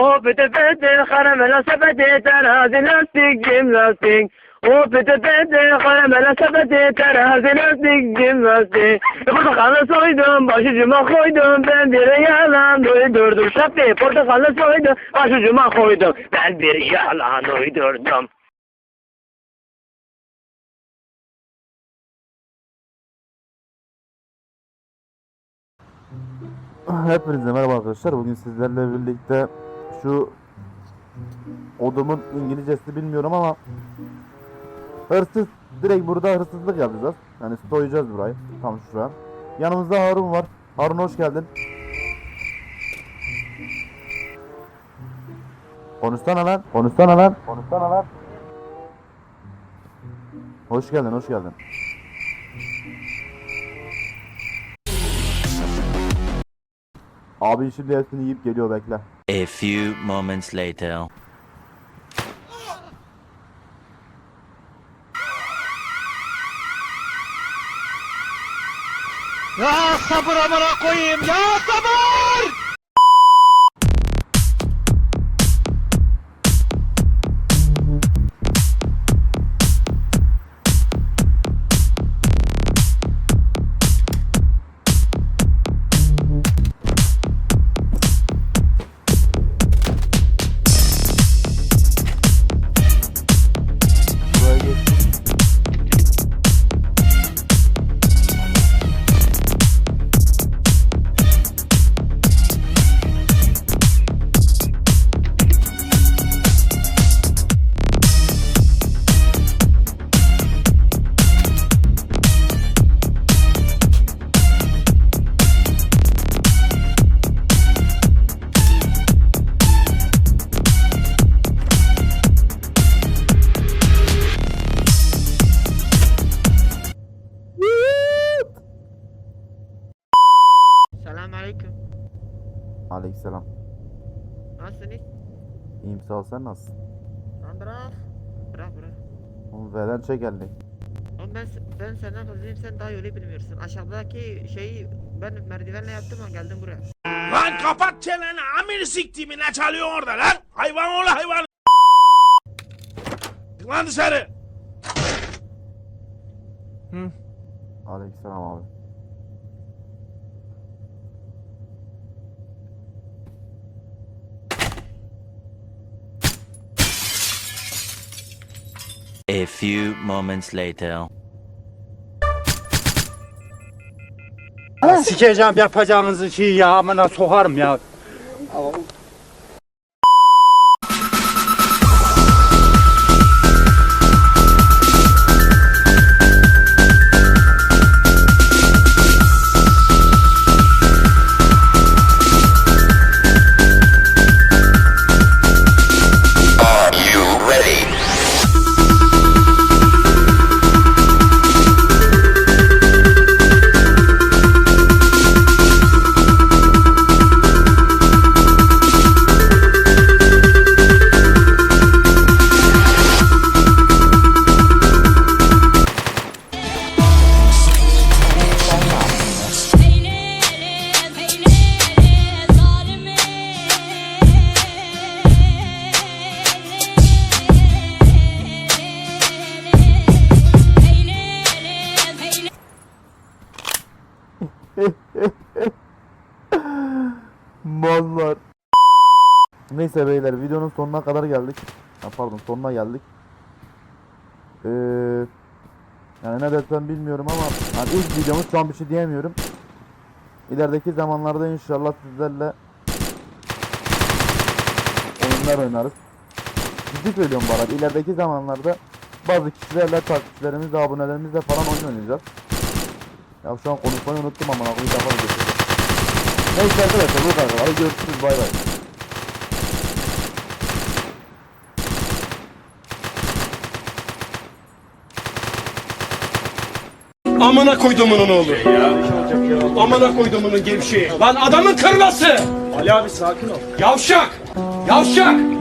Pıtı pıtı karamela sepeti terazi lastik cim lastik. Pıtı pıtı karamela sepeti terazi lastik cim lastik. Portakalı soydum başucuma koydum ben bir yalan uydurdum. Şapti portakalı soydum başucuma koydum ben bir yalan uydurdum. Hepinize merhaba arkadaşlar. Bugün sizlerle birlikte şu odumun İngilizcesi bilmiyorum ama hırsız direkt burada hırsızlık yapacağız. Yani soyacağız burayı. Tam şuraya. Yanımızda Harun var. Harun hoş geldin. Konuşsana lan. Konuşsana lan. Konuşsana lan. Hoş geldin, hoş geldin. Abi şimdi hepsini yiyip geliyor bekle. A few moments later. Ya sabır amına koyayım ya sabır! Aleykümselam. Nasılsınız? İyiyim sağ ol sen nasılsın? Lan bırak. Bırak bırak. Oğlum veren çek elini. Oğlum ben, ben senden hızlıyım sen daha yolu bilmiyorsun. Aşağıdaki şeyi ben merdivenle yaptım ama geldim buraya. Lan kapat çeneni amir siktiğimi ne çalıyor orada lan? Hayvan oğlu hayvan. Lan dışarı. Aleykümselam abi. A few moments later. Sikeceğim yapacağınızı şey ya amına sokarım ya. Mallar. Neyse beyler videonun sonuna kadar geldik. Ha, pardon sonuna geldik. Ee, yani ne desem bilmiyorum ama yani ilk videomuz şu an bir şey diyemiyorum. İlerideki zamanlarda inşallah sizlerle oyunlar oynarız. Ciddi söylüyorum bu arada. İlerideki zamanlarda bazı kişilerle, takipçilerimizle, abonelerimizle falan oyun oynayacağız. Ya şu an konuşmayı unuttum ama nakli defa geçirdim. Neyse arkadaşlar bu kadar. Hadi görüşürüz bay bay. Amına koydumunun oğlu. Amına koydumunun gevşeği. Lan adamın kırması. Ali abi sakin ol. Yavşak. Yavşak.